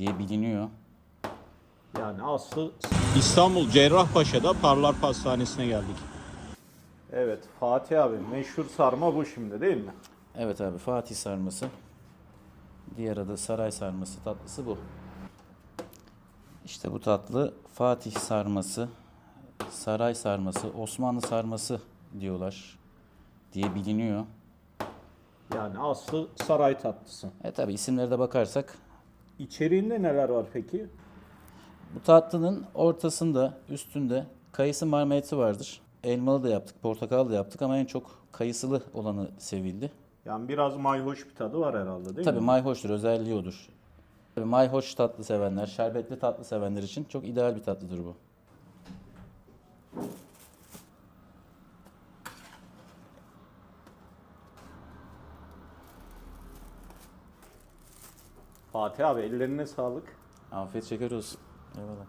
diye biliniyor. Yani aslı İstanbul Cerrahpaşa'da Parlar Pastanesi'ne geldik. evet Fatih abi meşhur sarma bu şimdi değil mi? Evet abi Fatih sarması. Diğer adı saray sarması tatlısı bu. İşte bu tatlı Fatih sarması, saray sarması, Osmanlı sarması diyorlar diye biliniyor. Yani aslı saray tatlısı. E tabi isimlere de bakarsak İçeriğinde neler var peki? bu tatlının ortasında, üstünde kayısı marmelatı vardır. Elmalı da yaptık, portakal da yaptık ama en çok kayısılı olanı sevildi. Yani biraz mayhoş bir tadı var herhalde değil Tabii mi? mayhoştur, özelliği odur. Tabii mayhoş tatlı sevenler, şerbetli tatlı sevenler için çok ideal bir tatlıdır bu. Fatih abi ellerine sağlık. Afiyet şeker olsun. Eyvallah.